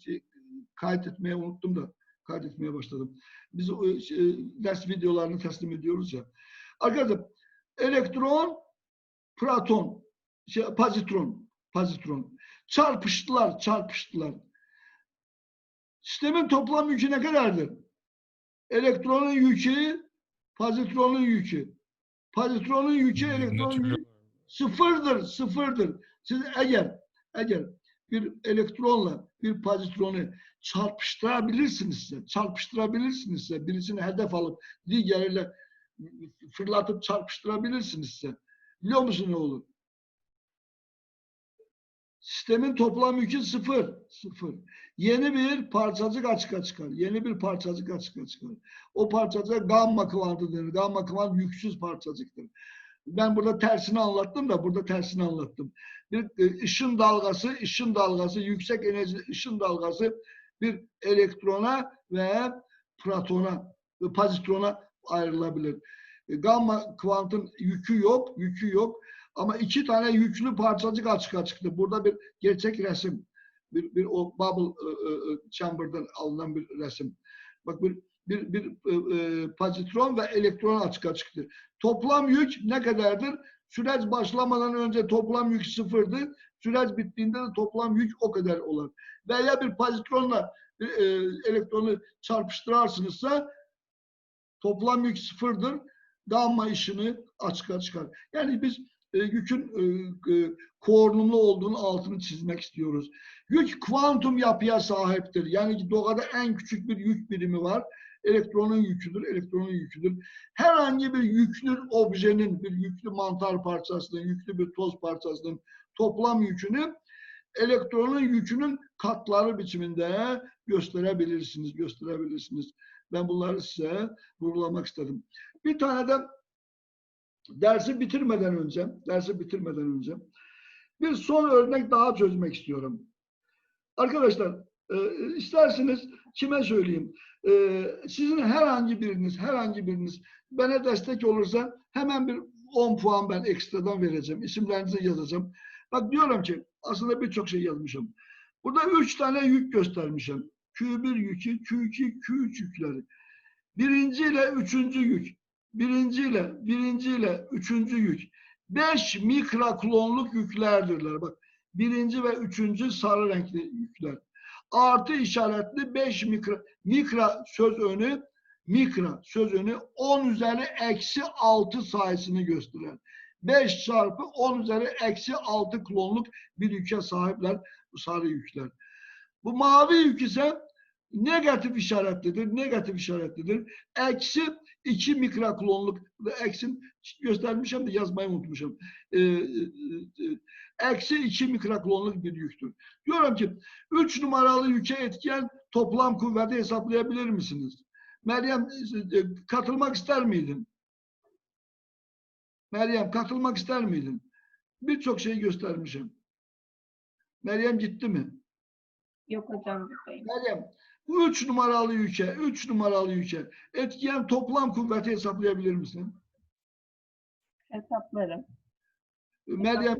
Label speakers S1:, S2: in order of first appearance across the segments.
S1: şey, kaydetmeye unuttum da kaydetmeye başladım. Biz o, şey, ders videolarını teslim ediyoruz ya. Arkadaşlar elektron, proton, şey, pozitron, pozitron çarpıştılar, çarpıştılar. Sistemin toplam yükü ne kadardır? Elektronun yükü, pozitronun yükü. Pozitronun yükü, elektronun yükü sıfırdır, sıfırdır. Siz eğer, eğer bir elektronla bir pozitronu çarpıştırabilirsinizse, çarpıştırabilirsinizse, birisini hedef alıp diğeriyle fırlatıp çarpıştırabilirsinizse, biliyor musun ne olur? Sistemin toplam yükü sıfır. Sıfır. Yeni bir parçacık açığa çıkar. Yeni bir parçacık açığa çıkar. O parçacık gamma kıvantı denir. Gamma kıvant yüksüz parçacıktır. Ben burada tersini anlattım da burada tersini anlattım. Bir e, ışın dalgası, ışın dalgası, yüksek enerji ışın dalgası bir elektrona ve protona ve pozitrona ayrılabilir. E, Gamma kuantın yükü yok, yükü yok. Ama iki tane yüklü parçacık açığa çıktı. Burada bir gerçek resim. Bir, bir o bubble e, e, e, chamber'dan alınan bir resim. Bak bir bir, bir e, e, pozitron ve elektron açığa çıktı. Toplam yük ne kadardır? Süreç başlamadan önce toplam yük sıfırdı. Süreç bittiğinde de toplam yük o kadar olur. Veya bir pozitronla bir, e, elektronu çarpıştırarsınızsa toplam yük sıfırdır. Gamma ışını açığa çıkar. Yani biz e, yükün e, e, koordinumlu olduğunu altını çizmek istiyoruz. Yük kuantum yapıya sahiptir. Yani doğada en küçük bir yük birimi var. Elektronun yüküdür, elektronun yüküdür. Herhangi bir yüklü objenin, bir yüklü mantar parçasının, yüklü bir toz parçasının toplam yükünü elektronun yükünün katları biçiminde gösterebilirsiniz, gösterebilirsiniz. Ben bunları size vurgulamak istedim. Bir tane de dersi bitirmeden önce, dersi bitirmeden önce bir son örnek daha çözmek istiyorum. Arkadaşlar, e, isterseniz kime söyleyeyim? E, sizin herhangi biriniz, herhangi biriniz bana destek olursa hemen bir 10 puan ben ekstradan vereceğim. İsimlerinizi yazacağım. Bak diyorum ki aslında birçok şey yazmışım. Burada üç tane yük göstermişim. Q1 yükü, Q2, Q3 yükleri. Birinci ile üçüncü yük. Birinci ile, birinci ile üçüncü yük. Beş mikroklonluk yüklerdirler. Bak birinci ve üçüncü sarı renkli yükler. Artı işaretli 5 mikro, mikro söz önü mikro söz önü 10 üzeri eksi 6 sayısını gösterir. 5 çarpı 10 üzeri eksi 6 klonluk bir yüke sahipler bu sarı yükler. Bu mavi yük ise negatif işaretlidir. Negatif işaretlidir. Eksi 2 mikroklonluk eksim göstermişim de yazmayı unutmuşum. Ee, e, e, eksi 2 mikroklonluk bir yüktür. Diyorum ki 3 numaralı yüke etken toplam kuvveti hesaplayabilir misiniz? Meryem e, katılmak ister miydin? Meryem katılmak ister miydin? Birçok şey göstermişim. Meryem gitti mi?
S2: Yok hocam.
S1: Meryem, bu üç numaralı yüke, üç numaralı yüke etkiyen toplam kuvveti hesaplayabilir misin?
S2: Hesaplarım.
S1: Meryem,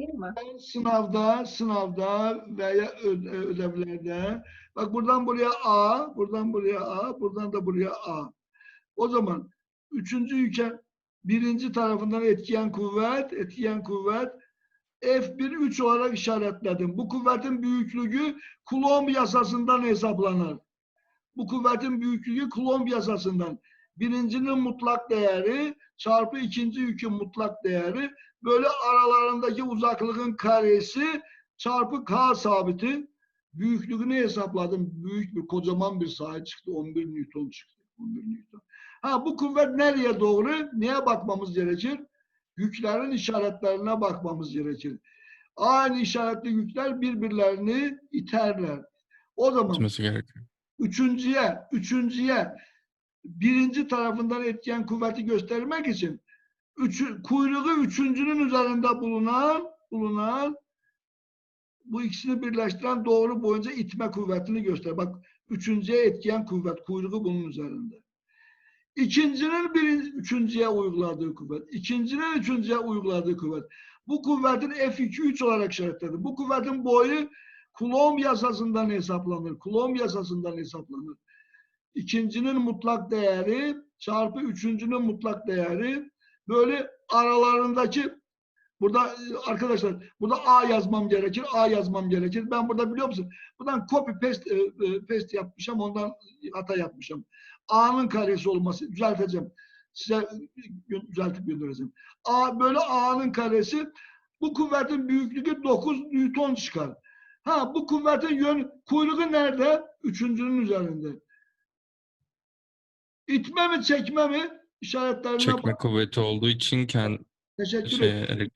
S1: sınavda, sınavda veya ödevlerde, bak buradan buraya A, buradan buraya A, buradan da buraya A. O zaman üçüncü yüke birinci tarafından etkiyen kuvvet, etkiyen kuvvet F1 3 olarak işaretledim. Bu kuvvetin büyüklüğü Coulomb yasasından hesaplanır. Bu kuvvetin büyüklüğü Coulomb yasasından. Birincinin mutlak değeri çarpı ikinci yükün mutlak değeri böyle aralarındaki uzaklığın karesi çarpı K sabiti büyüklüğünü hesapladım. Büyük bir kocaman bir saat çıktı. 11 Newton çıktı. 11 Newton. Ha bu kuvvet nereye doğru? Neye bakmamız gerekir? Yüklerin işaretlerine bakmamız gerekir. Aynı işaretli yükler birbirlerini iterler. O zaman. Üçüncüye, üçüncüye birinci tarafından etken kuvveti göstermek için üçü, kuyruğu üçüncünün üzerinde bulunan bulunan bu ikisini birleştiren doğru boyunca itme kuvvetini göster. Bak üçüncüye etken kuvvet kuyruğu bunun üzerinde. İkincinin birinci, üçüncüye uyguladığı kuvvet. ikincinin üçüncüye uyguladığı kuvvet. Bu kuvvetin F2-3 olarak işaretledim. Bu kuvvetin boyu Coulomb yasasından hesaplanır. Coulomb yasasından hesaplanır. İkincinin mutlak değeri çarpı üçüncünün mutlak değeri böyle aralarındaki burada arkadaşlar burada A yazmam gerekir. A yazmam gerekir. Ben burada biliyor musun? Buradan copy paste, e, e, paste yapmışım. Ondan hata yapmışım. A'nın karesi olması düzelteceğim. Size düzeltip göndereceğim. A böyle A'nın karesi bu kuvvetin büyüklüğü 9 Newton çıkar. Ha bu kuvvetin yön kuyruğu nerede? Üçüncünün üzerinde. İtme mi çekme mi? İşaretlerine
S3: Çekme
S1: bak.
S3: kuvveti olduğu için kendi
S1: Teşekkür
S3: şey
S1: ederim.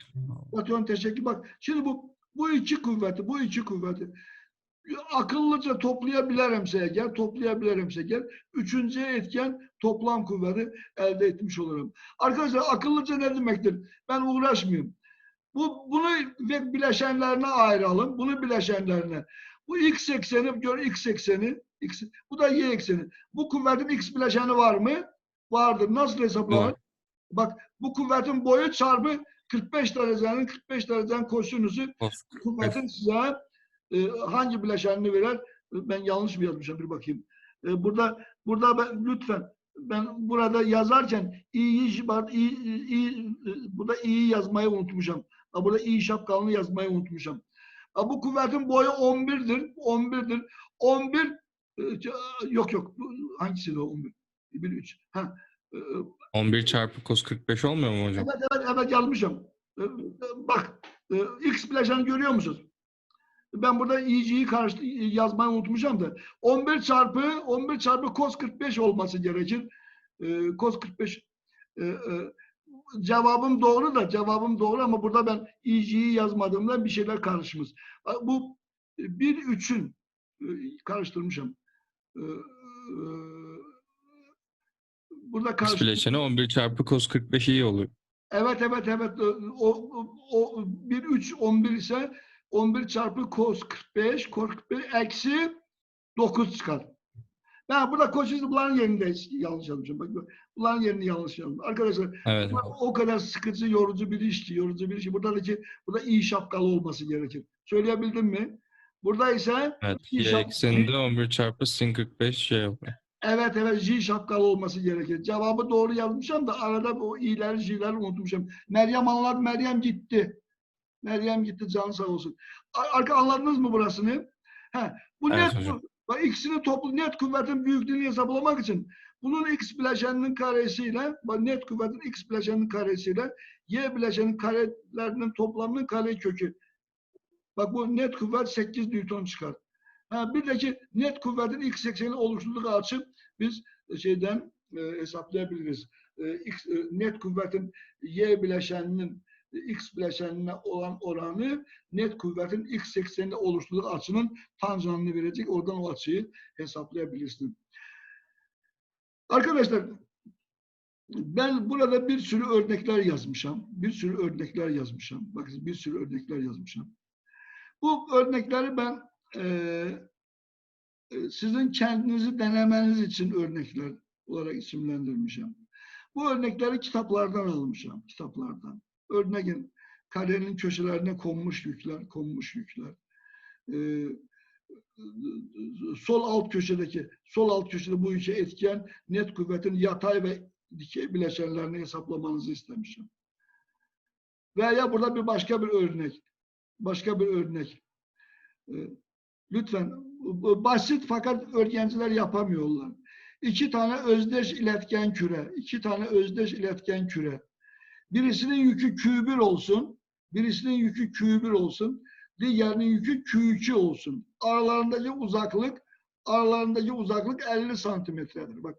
S1: Batuhan teşekkür. Bak şimdi bu bu iki kuvveti, bu iki kuvveti akıllıca toplayabilirimse eğer, toplayabilirimse eğer üçüncü etken toplam kuvveti elde etmiş olurum. Arkadaşlar akıllıca ne demektir? Ben uğraşmayayım. Bu bunu bileşenlerine ayıralım. Bunu bileşenlerine. Bu x ekseni gör x ekseni. X, bu da y ekseni. Bu kuvvetin x bileşeni var mı? Vardır. Nasıl hesaplanır? Bak bu kuvvetin boyu çarpı 45 derecenin 45 derecenin kosinüsü kuvvetin size e, hangi bileşenini verer? E, Ben yanlış mı yazmışım? Bir bakayım. E, burada burada ben lütfen ben burada yazarken i'yi i, i, i, burada i'yi yazmayı unutmuşum. Ha, burada i şapkalını yazmayı unutmuşum. Ha, bu kuvvetin boyu 11'dir. 11'dir. 11 e, yok yok. Hangisi de 11? 1 3. Ha. e,
S3: 11 çarpı cos 45 olmuyor mu hocam?
S1: Evet evet evet yazmışım. Ee, Bak e, X bileşeni görüyor musunuz? Ben burada i'ciyi karşı yazmayı unutmuşum da 11 çarpı 11 çarpı cos 45 olması gerekir. Cos 45 e, e, cevabım doğru da cevabım doğru ama burada ben i'ciyi yazmadığımda bir şeyler karışmış. Bu 1 3'ün e, karıştırmışım. E, Burada karıştırmışım.
S3: bileşeni 11 çarpı cos 45 iyi oluyor.
S1: Evet evet evet o, o, o 1 3 11 ise 11 çarpı cos 45 cos 45 eksi 9 çıkar. Ben burada koşucu bunların yerinde yanlış yazmışım. Bak bunların yerini yanlış yazmışım. Arkadaşlar
S3: Evet.
S1: o kadar sıkıcı yorucu bir iş ki yorucu bir iş. Buradaki burada iyi şapkalı olması gerekir. Söyleyebildim mi? Burada ise
S3: Evet.
S1: iyi
S3: Y
S1: şap-
S3: ekseninde 11 çarpı sin 45 şey oluyor.
S1: Evet evet J şapkalı olması gerekir. Cevabı doğru yazmışım da arada o i'ler J'leri unutmuşum. Meryem anladı. Meryem gitti. Meryem gitti canı sağ olsun. Ar- Arka anladınız mı burasını? He, bu
S3: Evet
S1: net
S3: hocam.
S1: Bak ikisini toplu net kuvvetin büyüklüğünü hesaplamak için bunun x bileşeninin karesiyle bak net kuvvetin x bileşeninin karesiyle y bileşenin karelerinin toplamının kare kökü. Bak bu net kuvvet 8 Newton çıkar. Ha, bir de ki net kuvvetin x ekseni oluşturduğu açı biz şeyden e, hesaplayabiliriz. E, x, e, net kuvvetin y bileşeninin x bileşenine olan oranı net kuvvetin x ekseninde oluşturduğu açının tanjantını verecek. Oradan o açıyı hesaplayabilirsin. Arkadaşlar ben burada bir sürü örnekler yazmışım. Bir sürü örnekler yazmışım. Bakın bir sürü örnekler yazmışım. Bu örnekleri ben eee, e, sizin kendinizi denemeniz için örnekler olarak isimlendirmişim. Bu örnekleri kitaplardan almışım. Kitaplardan. Örneğin karenin köşelerine konmuş yükler, konmuş yükler. Eee, sol alt köşedeki, sol alt köşede bu işe etken net kuvvetin yatay ve dikey bileşenlerini hesaplamanızı istemişim. Veya burada bir başka bir örnek. Başka bir örnek. Ee, Lütfen basit fakat öğrenciler yapamıyorlar. İki tane özdeş iletken küre, iki tane özdeş iletken küre. Birisinin yükü Q1 olsun, birisinin yükü Q1 olsun, diğerinin yükü Q2 olsun. Aralarındaki uzaklık, aralarındaki uzaklık 50 santimetredir. Bak.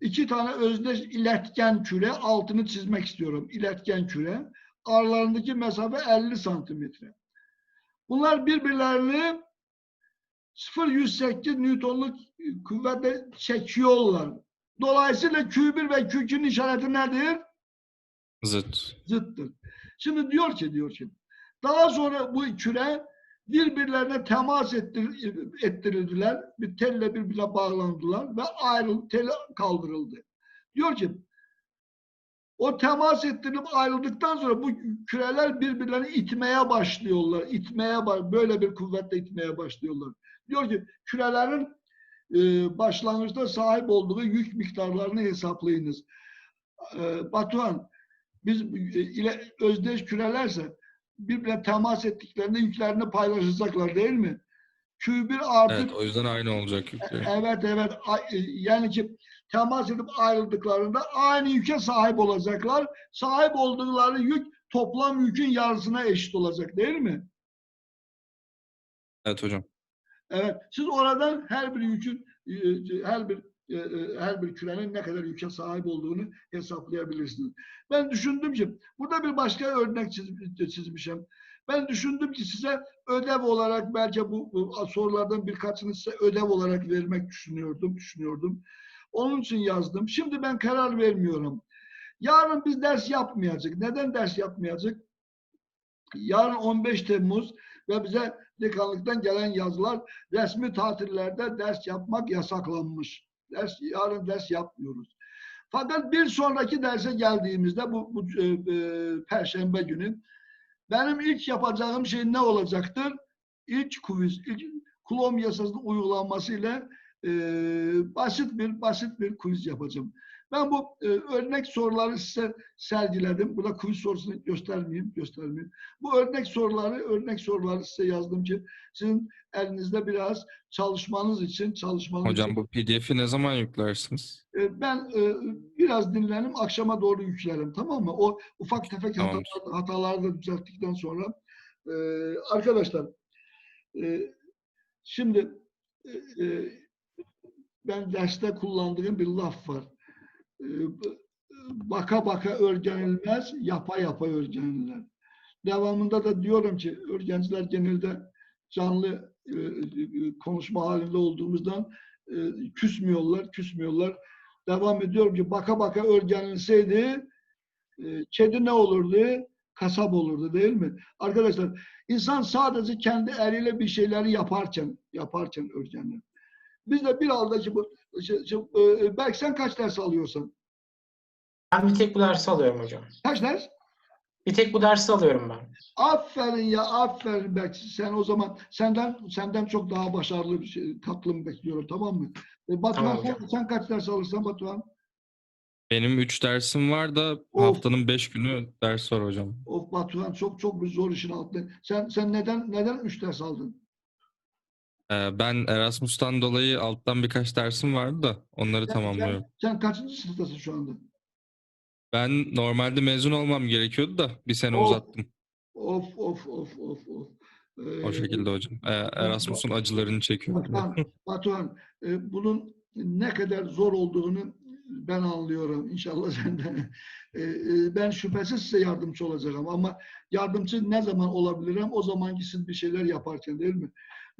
S1: İki tane özdeş iletken küre, altını çizmek istiyorum. İletken küre. Aralarındaki mesafe 50 santimetre. Bunlar birbirlerini 0-108 Newton'luk kuvvetle çekiyorlar. Dolayısıyla Q1 ve Q2'nin işareti nedir?
S3: Zıt.
S1: Zıttır. Şimdi diyor ki diyor ki daha sonra bu küre birbirlerine temas ettir, ettirildiler. Bir telle birbirine bağlandılar ve ayrıldı, tel kaldırıldı. Diyor ki O temas ettirip ayrıldıktan sonra bu küreler birbirlerini itmeye başlıyorlar. İtmeye böyle bir kuvvetle itmeye başlıyorlar. Diyor ki kürelerin başlangıçta sahip olduğu yük miktarlarını hesaplayınız. E, Batuhan biz e, ile özdeş kürelerse birbirine temas ettiklerinde yüklerini paylaşacaklar değil mi? Q1 artı
S3: Evet o yüzden aynı olacak yükleri.
S1: Evet evet e, yani ki temas edip ayrıldıklarında aynı yüke sahip olacaklar. Sahip oldukları yük toplam yükün yarısına eşit olacak değil mi?
S3: Evet hocam.
S1: Evet. Siz oradan her bir yükün e, e, her bir e, her bir kürenin ne kadar yüke sahip olduğunu hesaplayabilirsiniz. Ben düşündüm ki burada bir başka örnek çiz- çizmişim. Ben düşündüm ki size ödev olarak belki bu, bu sorulardan birkaçını size ödev olarak vermek düşünüyordum, düşünüyordum. Onun için yazdım. Şimdi ben karar vermiyorum. Yarın biz ders yapmayacak. Neden ders yapmayacak? Yarın 15 Temmuz ve bize dekanlıktan gelen yazılar resmi tatillerde ders yapmak yasaklanmış. Ders, yarın ders yapmıyoruz. Fakat bir sonraki derse geldiğimizde bu, bu e, e, perşembe günü benim ilk yapacağım şey ne olacaktır? İlk quiz, ilk Kulom yasasının uygulanmasıyla e, basit bir basit bir quiz yapacağım. Ben bu e, örnek soruları size sergiledim. Burada quiz sorusunu göstermeyeyim, göstermeyeyim. Bu örnek soruları, örnek soruları size yazdım ki sizin elinizde biraz çalışmanız için, çalışmanız için
S3: Hocam bu pdf'i ne zaman yüklersiniz?
S1: e, ben e, biraz dinlenim, akşama doğru yüklerim. Tamam mı? O ufak tefek
S3: Tamamdır.
S1: hatalar, hataları da düzelttikten sonra e, arkadaşlar e, şimdi e, e, ben derste kullandığım bir laf var. E, b- baka baka öğrenilmez, yapa yapa öğrenilir. Devamında da diyorum ki öğrenciler genelde canlı e, e, konuşma halinde olduğumuzdan e, küsmüyorlar, küsmüyorlar. Devam ediyorum ki baka baka öğrenilseydi e, kedi ne olurdu? Kasap olurdu değil mi? Arkadaşlar insan sadece kendi eliyle bir şeyleri yaparken yaparken öğrenir. Biz de bir şey, e, Berk sen kaç ders alıyorsun?
S4: Ben bir tek bu dersi alıyorum hocam.
S1: Kaç ders?
S4: Bir tek bu dersi alıyorum ben.
S1: Aferin ya aferin Berk. Sen o zaman senden senden çok daha başarılı bir şey, tatlım bekliyorum tamam mı? E, Batuhan
S4: Tamam
S1: sen,
S4: hocam.
S1: sen kaç ders alırsan Batuhan?
S3: Benim 3 dersim var da
S1: Of.
S3: haftanın 5 günü ders var hocam.
S1: Of Batuhan çok çok bir zor işin altında. Sen sen neden neden 3 ders aldın?
S3: Ee, ben Erasmus'tan dolayı alttan birkaç dersim vardı da onları
S1: Sen-
S3: tamamlıyorum.
S1: Sen, sen kaçıncı sınıftasın şu anda?
S3: Ben normalde mezun olmam gerekiyordu da bir sene
S1: Of.
S3: uzattım.
S1: Of of of of of. Ee,
S3: O şekilde hocam. Ee, Erasmus'un acılarını çekiyorum.
S1: Batuhan, Batuhan e, bunun ne kadar zor olduğunu ben anlıyorum. İnşallah sen de. E, e, ben şüphesiz size yardımcı olacağım ama yardımcı ne zaman olabilirim? O zamanki siz bir şeyler yaparken değil mi?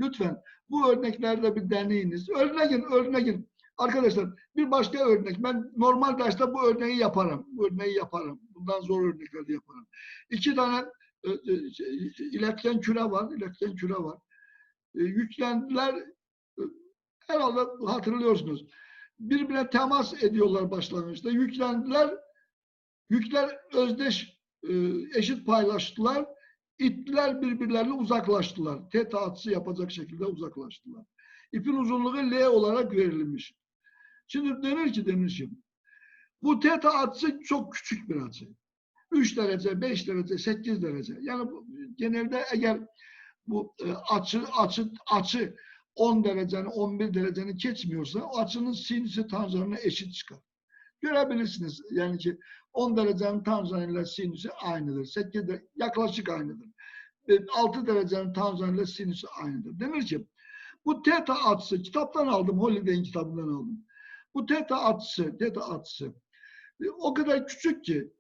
S1: Lütfen bu örneklerde bir deneyiniz. Örneğin, örneğin. Arkadaşlar bir başka örnek. Ben normal derste bu örneği yaparım. Bu örneği yaparım. Bundan zor örnekler yaparım. İki tane e, e, iletken küre var. iletken küre var. E, yüklendiler e, herhalde hatırlıyorsunuz. Birbirine temas ediyorlar başlangıçta. Yüklendiler. Yükler özdeş e, eşit paylaştılar. İttiler birbirlerine uzaklaştılar. Teta atısı yapacak şekilde uzaklaştılar. İpin uzunluğu L olarak verilmiş. Şimdi denir ki ki bu teta atısı çok küçük bir açı. 3 derece, 5 derece, 8 derece. Yani bu, genelde eğer bu e, açı açı açı 10 derecenin 11 derecenin geçmiyorsa o açının sinüsü tanjanına eşit çıkar. Görebilirsiniz. Yani ki 10 derecenin tanjanıyla sinüsü aynıdır. 8 de yaklaşık aynıdır. E, 6 derecenin tanjanıyla sinüsü aynıdır. Denir ki bu teta açısı kitaptan aldım. Holiday'in kitabından aldım. Bu teta açısı, teta açısı e, o kadar küçük ki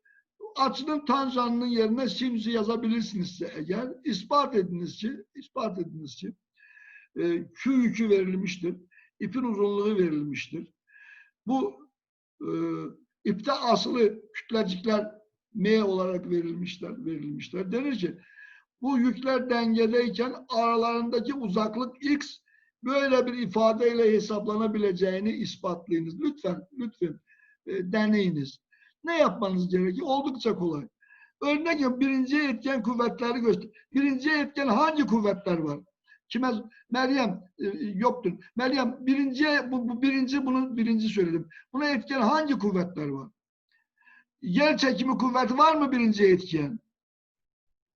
S1: açının tanjanının yerine sinüsü yazabilirsiniz eğer. ispat ediniz ki, ispat ediniz ki e, Q yükü verilmiştir. İpin uzunluğu verilmiştir. Bu e, ipte asılı kütlecikler M olarak verilmişler, verilmişler. Denir ki bu yükler dengedeyken aralarındaki uzaklık X böyle bir ifadeyle hesaplanabileceğini ispatlayınız. Lütfen, lütfen e, deneyiniz. ne yapmanız gerekir? Oldukça kolay. Örnek yap, birinci etken kuvvetleri göster. Birinci etken hangi kuvvetler var? Kime? Meryem e, yoktur. Meryem birinci bu, bu birinci bunu birinci söyledim. Buna etken hangi kuvvetler var? Yer çekimi kuvveti var mı birinci etken?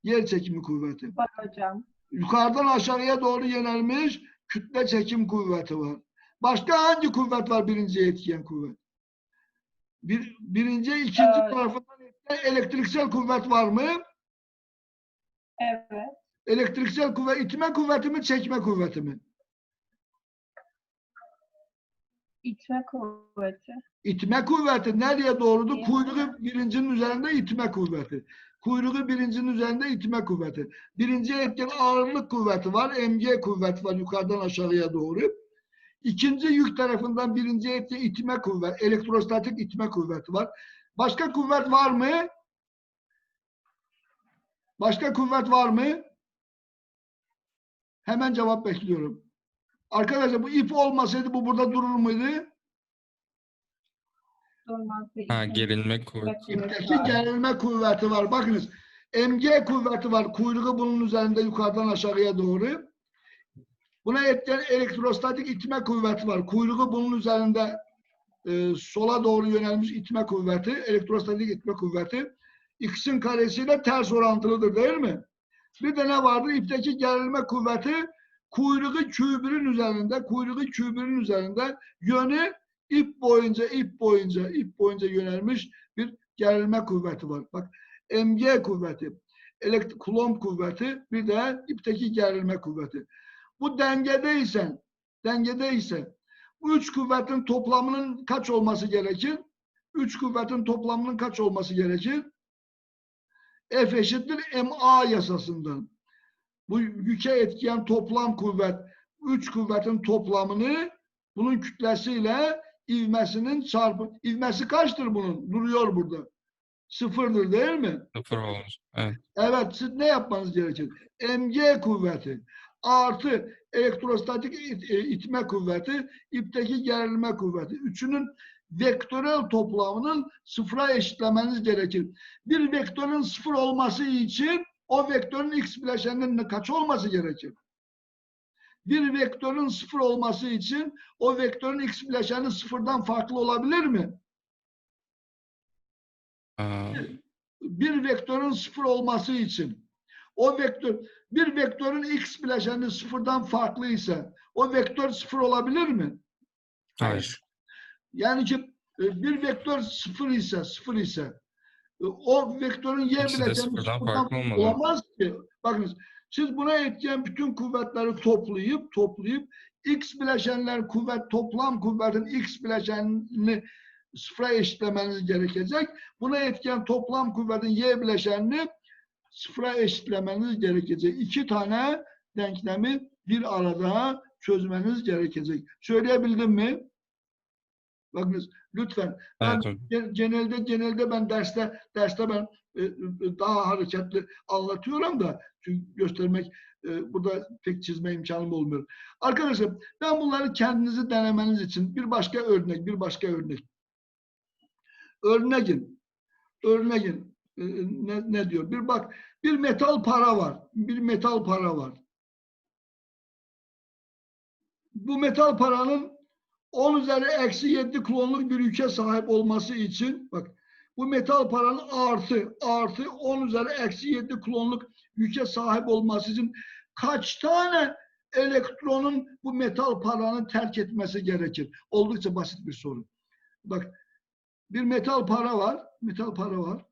S1: Yer çekimi kuvveti.
S2: Var hocam.
S1: Yukarıdan aşağıya doğru yönelmiş kütle çekim kuvveti var. Başka hangi kuvvet var birinci etken kuvvet? Bir, birinci, ikinci
S2: Evet.
S1: tarafından etken elektriksel kuvvet var mı?
S2: Evet.
S1: Elektriksel kuvvet, itme kuvveti mi, çekme kuvveti mi?
S2: İtme kuvveti.
S1: İtme kuvveti nereye doğrudur?
S2: Evet.
S1: Kuyruğu birincinin üzerinde itme kuvveti. Kuyruğu birincinin üzerinde itme kuvveti. Birinci etken ağırlık kuvveti var. MG kuvveti var yukarıdan aşağıya doğru. İkinci yük tarafından birinci etken itme kuvveti, elektrostatik itme kuvveti var. Başka kuvvet var mı? Başka kuvvet var mı? Hemen cevap bekliyorum. Arkadaşlar bu ip olmasaydı bu burada durur muydu?
S3: Ha gerilme kuvveti.
S1: İpteki gerilme kuvveti var. Bakınız MG kuvveti var. Kuyruğu bunun üzerinde yukarıdan aşağıya doğru. Buna etken elektrostatik itme kuvveti var. Kuyruğu bunun üzerinde e, sola doğru yönelmiş itme kuvveti, elektrostatik itme kuvveti. X'in karesiyle ters orantılıdır değil mi? Bir de ne vardır? İpteki gerilme kuvveti kuyruğu kübürün üzerinde, kuyruğu kübürün üzerinde yönü ip boyunca, ip boyunca, ip boyunca yönelmiş bir gerilme kuvveti var. Bak MG kuvveti, elektrik kulomb kuvveti, bir de ipteki gerilme kuvveti. Bu dengedeysen, dengedeyse bu üç kuvvetin toplamının kaç olması gerekir? Üç kuvvetin toplamının kaç olması gerekir? F eşittir MA yasasından. Bu yüke etkiyen toplam kuvvet, üç kuvvetin toplamını bunun kütlesiyle ivmesinin çarpı, ivmesi kaçtır bunun? Duruyor burada. Sıfırdır değil mi?
S3: Sıfır olmuş. Evet.
S1: Evet, siz ne yapmanız gerekir? MG kuvveti artı elektrostatik it- e, itme kuvveti, ipteki gerilme kuvveti. Üçünün vektörel toplamının sıfıra eşitlemeniz gerekir. Bir vektörün sıfır olması için o vektörün x bileşeninin kaç olması gerekir? Bir vektörün sıfır olması için o vektörün x bileşeni sıfırdan farklı olabilir mi?
S3: Aa,
S1: bir vektörün sıfır olması için o vektör bir vektörün x bileşeni sıfırdan farklı ise o vektör sıfır olabilir mi?
S3: hayır.
S1: Yani ki e, bir vektör sıfır ise sıfır ise e, o vektörün y
S3: İkisi sıfırdan
S1: olamaz ki. Bakınız siz buna etken bütün kuvvetleri toplayıp toplayıp x bileşenler kuvvet toplam kuvvetin x bileşenini sıfıra eşitlemeniz gerekecek. Buna etken toplam kuvvetin y bileşenini sıfıra eşitlemeniz gerekecek. İki tane denklemi bir arada çözmeniz gerekecek. Söyleyebildim mi? Bakınız lütfen. Ben
S3: Evet
S1: genelde genelde ben derste derste ben e, e, daha hareketli anlatıyorum da çünkü göstermek e, burada pek çizme imkanım olmuyor. Arkadaşlar ben bunları kendinizi denemeniz için bir başka örnek, bir başka örnek. Örneğin, örneğin e, ne, ne diyor? Bir bak, bir metal para var. Bir metal para var. Bu metal paranın 10 üzeri eksi 7 klonluk bir yüke sahip olması için bak bu metal paranın artı artı 10 üzeri eksi 7 klonluk yüke sahip olması için kaç tane elektronun bu metal paranın terk etmesi gerekir? Oldukça basit bir soru. Bak bir metal para var. Metal para var.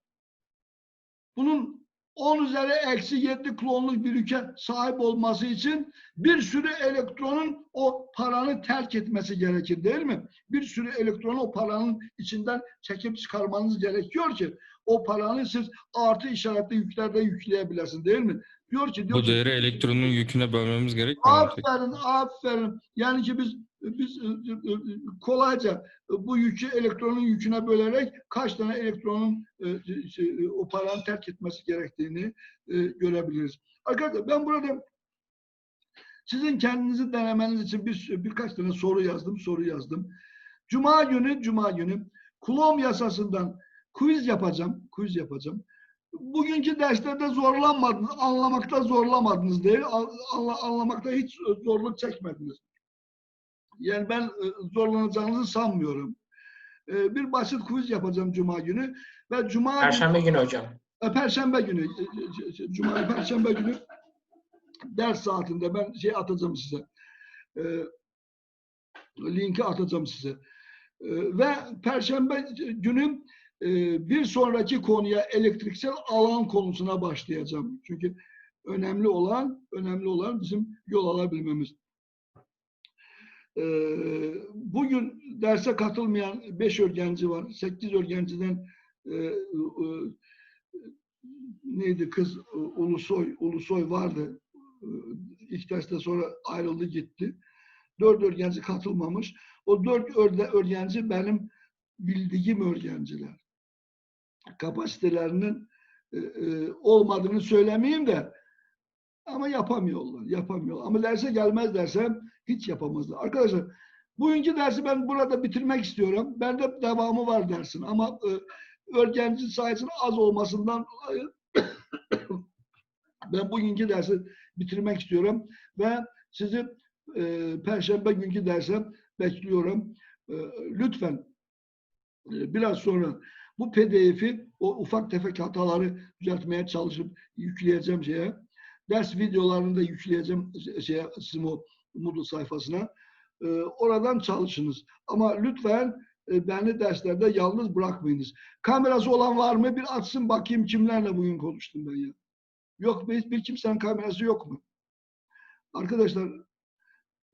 S1: Bunun 10 üzeri eksi 7 klonluk bir yüke sahip olması için bir sürü elektronun o paranı terk etmesi gerekir değil mi? Bir sürü elektronu o paranın içinden çekip çıkarmanız gerekiyor ki o paranı siz artı işaretli yüklerde yükleyebilirsiniz değil mi? Diyor ki diyor
S3: Bu
S1: ki,
S3: değeri elektronun yüküne bölmemiz gerekmiyor?
S1: Aferin, aferin. Yani ki biz biz e, e, kolayca bu yükü elektronun yüküne bölerek kaç tane elektronun e, o paranı terk etmesi gerektiğini e, görebiliriz. Arkadaşlar ben burada sizin kendinizi denemeniz için bir birkaç tane soru yazdım, soru yazdım. Cuma günü, Cuma günü Kulom yasasından quiz yapacağım. Quiz yapacağım. Bugünkü derslerde zorlanmadınız, anlamakta zorlamadınız değil, an- anla- anlamakta hiç zorluk çekmediniz. Yani ben e, zorlanacağınızı sanmıyorum. E, Bir basit quiz yapacağım Cuma günü ve Cuma günü-
S4: Perşembe günü hocam.
S1: e, Perşembe günü, e, e, Cuma, Perşembe günü ders saatinde ben şey atacağım size. Linki atacağım size. Ve Perşembe günü bir sonraki konuya elektriksel alan konusuna başlayacağım. Çünkü önemli olan, önemli olan bizim yol alabilmemiz. E, bugün derse katılmayan 5 öğrenci var. 8 öğrenciden e, e, neydi kız e, Ulusoy Ulusoy vardı. İlk derste sonra ayrıldı gitti. Dört öğrenci katılmamış. O dört örde, öğrenci benim bildiğim öğrenciler. Kapasitelerinin e, e, olmadığını söylemeyeyim de ama yapamıyorlar, yapamıyorlar. Ama derse gelmez dersem hiç yapamazlar. Arkadaşlar bugünkü dersi ben burada bitirmek istiyorum. Bende devamı var dersin ama e, öğrenci sayısının az olmasından ben bugünkü dersi bitirmek istiyorum ve sizi e, Perşembe günkü derse bekliyorum. E, lütfen e, biraz sonra bu pdf'i o ufak tefek hataları düzeltmeye çalışıp yükleyeceğim şeye. Ders videolarını da yükleyeceğim şeye, sizin o Moodle sayfasına. E, oradan çalışınız. Ama lütfen e, beni derslerde yalnız bırakmayınız. Kamerası olan var mı? Bir açsın bakayım kimlerle bugün konuştum ben ya. Yok bir, bir kimsenin kamerası yok mu? Arkadaşlar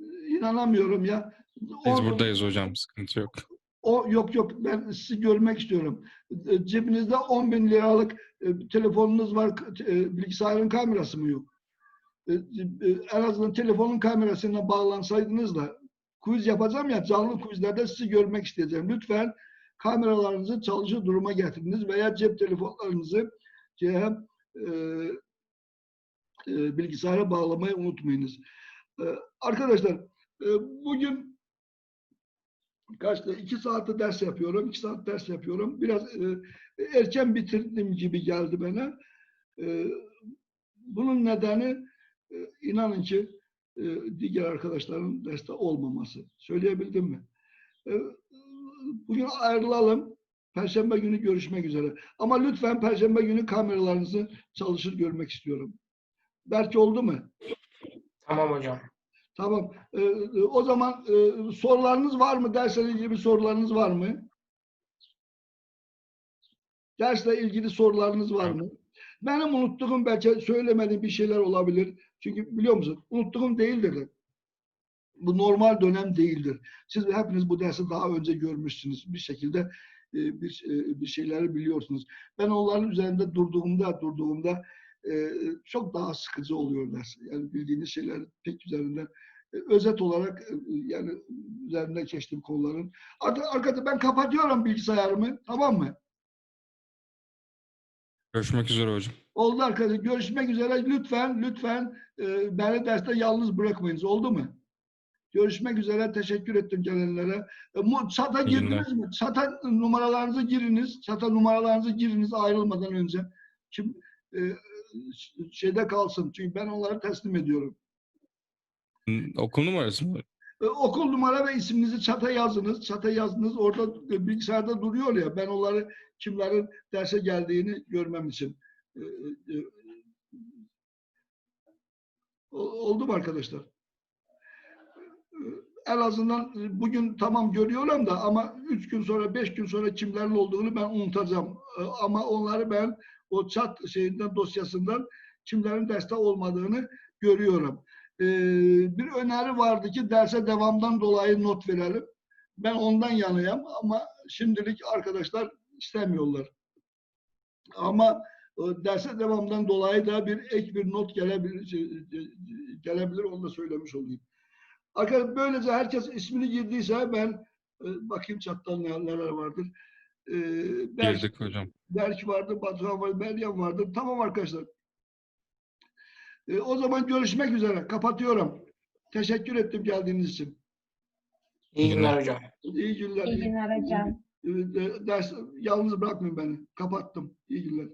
S1: e, inanamıyorum ya.
S3: Biz buradayız hocam. Sıkıntı yok.
S1: O yok yok ben sizi görmek istiyorum. E, Cebinizde 10 bin liralık e, telefonunuz var, e, bilgisayarın kamerası mı yok? En azından telefonun kamerasına bağlansaydınız da quiz yapacağım ya canlı quizlerde sizi görmek isteyeceğim. Lütfen kameralarınızı çalışır duruma getiriniz veya cep telefonlarınızı e, e, bilgisayara bağlamayı unutmayınız. E, arkadaşlar e, bugün kaçta? iki saatte ders yapıyorum. iki saat ders yapıyorum. Biraz e, erken bitirdim gibi geldi bana. E, bunun nedeni e, inanın ki e, diğer arkadaşların derste olmaması. Söyleyebildim mi? E, bugün ayrılalım. Perşembe günü görüşmek üzere. Ama lütfen Perşembe günü kameralarınızı çalışır görmek istiyorum. Belki oldu mu?
S4: Tamam hocam.
S1: Tamam. Ee, o zaman e, sorularınız var mı? Dersle ilgili sorularınız var mı? Dersle ilgili sorularınız var mı? Benim unuttuğum belki söylemediğim bir şeyler olabilir. Çünkü biliyor musun? Unuttuğum değildir. de. Bu normal dönem değildir. Siz hepiniz bu dersi daha önce görmüşsünüz. Bir şekilde e, bir, e, bir şeyleri biliyorsunuz. Ben onların üzerinde durduğumda durduğumda e, çok daha sıkıcı oluyor ders. Yani bildiğiniz şeyler pek üzerinden e, özet olarak e, yani üzerinde geçtiğim konuların. Arka- Arkadaşlar ben kapatıyorum bilgisayarımı. Tamam mı?
S3: Görüşmek üzere hocam.
S1: Oldu arkadaşlar. Görüşmek üzere. Lütfen, lütfen e, beni derste yalnız bırakmayınız. Oldu mu? Görüşmek üzere. Teşekkür ettim gelenlere. E,
S3: İyi
S1: girdiniz mi? Çata numaralarınızı giriniz. Çata numaralarınızı giriniz ayrılmadan önce. Kim e, şeyde kalsın. Çünkü ben onları teslim ediyorum.
S3: Okul numarası mı?
S1: E, okul numara ve isminizi çata yazınız. Çata yazdınız. Orada e, bilgisayarda duruyor ya. Ben onları kimlerin derse geldiğini görmem için. E, oldu mu arkadaşlar? En azından bugün tamam görüyorum da ama üç gün sonra, beş gün sonra kimlerin olduğunu ben unutacağım. Ama onları ben o chat şeyinden dosyasından kimlerin derste olmadığını görüyorum. Ee, bir öneri vardı ki derse devamdan dolayı not verelim. Ben ondan yanıyım ama şimdilik arkadaşlar istemiyorlar. Ama e, derse devamdan dolayı da bir ek bir not gelebilir, şey, gelebilir onu da söylemiş olayım. Arkadaşlar böylece herkes ismini girdiyse ben e, bakayım çattan neler vardır. Berk,
S3: Girdik hocam.
S1: Berk vardı, Batuhan vardı, Meryem vardı. Tamam arkadaşlar. E, o zaman görüşmek üzere. Kapatıyorum. Teşekkür ettim geldiğiniz için.
S4: İyi günler hocam.
S1: İyi günler.
S2: İyi günler hocam.
S1: e, ders yalnız bırakmayın beni. Kapattım. İyi günler.